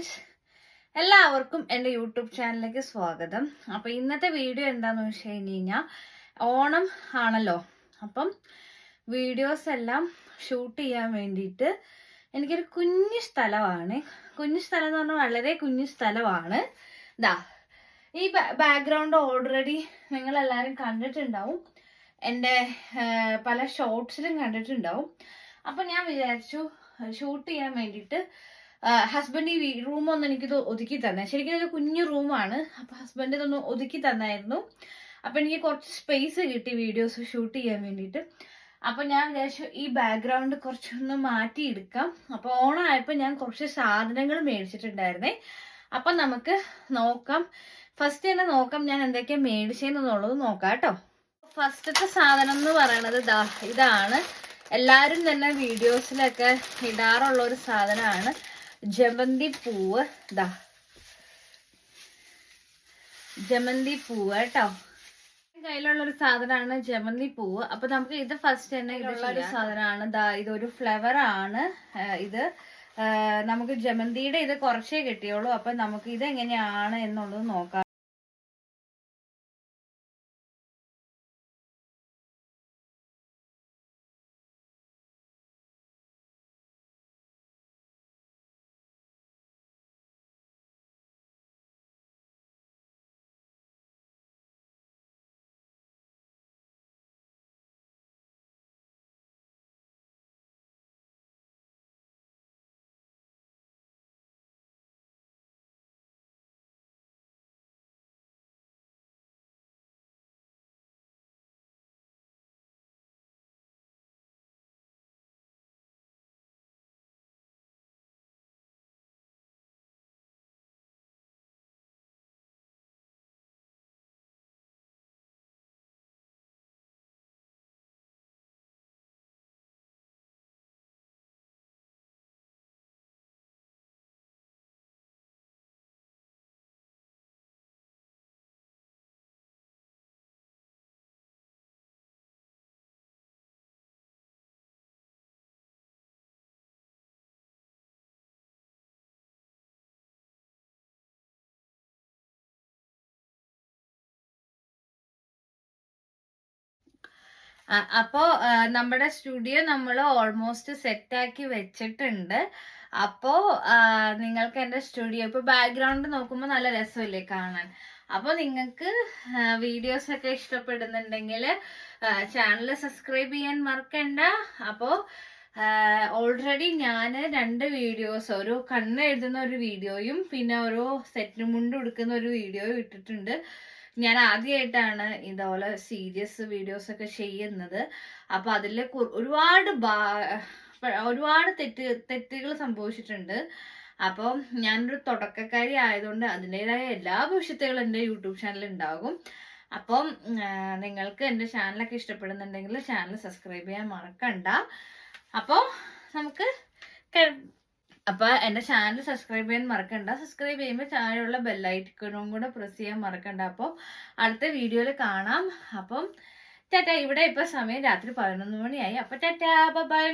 Friends എല്ലാവർക്കും എന്റെ YouTube ചാനലിലേക്ക് സ്വാഗതം. അപ്പോൾ ഇന്നത്തെ വീഡിയോ എന്താണെന്ന് വെച്ച് കഴിഞ്ഞ് കഴിഞ്ഞാൽ ഓണം ആണല്ലോ. അപ്പം വീഡിയോസ് എല്ലാം ഷൂട്ട് ചെയ്യാൻ വേണ്ടിയിട്ട് എനിക്കൊരു കുഞ്ഞു സ്ഥലമാണ്. കുഞ്ഞു സ്ഥലം എന്ന് പറഞ്ഞാൽ വളരെ കുഞ്ഞു സ്ഥലമാണ്. ഇതാ ഈ ബാക്ക്ഗ്രൗണ്ട് ഓൾറെഡി നിങ്ങളെല്ലാവരും കണ്ടിട്ടുണ്ടാവും. എന്റെ പല ഷോർട്സിലും കണ്ടിട്ടുണ്ടാവും. അപ്പം ഞാൻ വിചാരിച്ചു ഷൂട്ട് ചെയ്യാൻ വേണ്ടിയിട്ട് ഹസ്ബൻഡ് ഈ റൂം ഒന്ന് എനിക്കിത് ഒതുക്കി തന്നെ. ശരിക്കും ഒരു കുഞ്ഞു റൂമാണ് അപ്പൊ ഹസ്ബൻഡ് ഇതൊന്ന് ഒതുക്കി തന്നായിരുന്നു. അപ്പൊ എനിക്ക് കുറച്ച് സ്പേസ് കിട്ടി വീഡിയോസ് ഷൂട്ട് ചെയ്യാൻ വേണ്ടിയിട്ട്. അപ്പൊ ഞാൻ വിചാരിച്ചു ഈ ബാക്ക്ഗ്രൗണ്ട് കുറച്ചൊന്ന് മാറ്റിയെടുക്കാം. അപ്പൊ ഓണമായപ്പോൾ ഞാൻ കുറച്ച് സാധനങ്ങൾ മേടിച്ചിട്ടുണ്ടായിരുന്നേ. അപ്പൊ നമുക്ക് നോക്കാം. ഫസ്റ്റ് തന്നെ നോക്കാം ഞാൻ എന്തൊക്കെയാ മേടിച്ചതെന്നുള്ളത് നോക്കാം കേട്ടോ. ഫസ്റ്റത്തെ സാധനം എന്ന് പറയണത് ഇതാ ഇതാണ്. എല്ലാരും തന്നെ വീഡിയോസിലൊക്കെ ഇടാറുള്ള ഒരു സാധനമാണ്. ജമന്തി പൂവ് ഇതാ ജമന്തി പൂവ് കേട്ടോ. കയ്യിലുള്ള ഒരു സാധനമാണ് ജമന്തി പൂവ്. അപ്പൊ നമുക്ക് ഇത് ഫസ്റ്റ് തന്നെ ഇതുള്ള ഒരു സാധനമാണ്. ദാ ഇതൊരു ഫ്ലവർ ആണ്. ഇത് നമുക്ക് ജമന്തിയുടെ ഇത് കുറച്ചേ കിട്ടിയുള്ളൂ. അപ്പൊ നമുക്ക് ഇത് എങ്ങനെയാണ് എന്നുള്ളത് നോക്കാം. അപ്പോ നമ്മുടെ സ്റ്റുഡിയോ നമ്മൾ ഓൾമോസ്റ്റ് സെറ്റ് ആക്കി വെച്ചിട്ടുണ്ട്. അപ്പോ നിങ്ങൾക്ക് എന്റെ സ്റ്റുഡിയോ ഇപ്പൊ ബാക്ക്ഗ്രൗണ്ട് നോക്കുമ്പോൾ നല്ല രസമില്ലേ കാണാൻ. അപ്പോൾ നിങ്ങൾക്ക് വീഡിയോസ് ഒക്കെ ഇഷ്ടപ്പെടുന്നുണ്ടെങ്കിൽ ചാനൽ സബ്സ്ക്രൈബ് ചെയ്യാൻ മറക്കണ്ട. അപ്പോൾ ഓൾറെഡി ഞാൻ രണ്ട് വീഡിയോസ് ഒരു കണ്ണ് എഴുതുന്ന ഒരു വീഡിയോയും പിന്നെ ഒരു സെറ്റ് മുണ്ട് ഉടുക്കുന്ന ഒരു വീഡിയോയും ഇട്ടിട്ടുണ്ട്. ഞാൻ ആദ്യമായിട്ടാണ് ഇതുപോലെ സീരിയസ് വീഡിയോസ് ഒക്കെ ചെയ്യുന്നത്. അപ്പൊ അതിൽ ഒരുപാട് ഒരുപാട് തെറ്റ് തെറ്റുകൾ സംഭവിച്ചിട്ടുണ്ട്. അപ്പോൾ ഞാനൊരു തുടക്കക്കാരി ആയതുകൊണ്ട് അതിന്റെതായ എല്ലാ ഭവിഷ്യത്തുകളും എന്റെ യൂട്യൂബ് ചാനലിൽ ഉണ്ടാകും അപ്പം നിങ്ങൾക്ക് എന്റെ ചാനലൊക്കെ ഇഷ്ടപ്പെടുന്നുണ്ടെങ്കിൽ ചാനൽ സബ്സ്ക്രൈബ് ചെയ്യാൻ മറക്കണ്ട. അപ്പോൾ നമുക്ക് അപ്പൊ എന്റെ ചാനൽ സബ്സ്ക്രൈബ് ചെയ്യാൻ മറക്കണ്ട. സബ്സ്ക്രൈബ് ചെയ്യുമ്പോൾ താഴെയുള്ള ബെല്ലൈക്കണും കൂടെ പ്രസ് ചെയ്യാൻ മറക്കണ്ട. അപ്പോൾ അടുത്ത വീഡിയോയിൽ കാണാം. അപ്പം ടാറ്റ ഇവിടെ ഇപ്പൊ സമയം രാത്രി പതിനൊന്ന് മണിയായി. അപ്പൊ ടാറ്റ ബൈ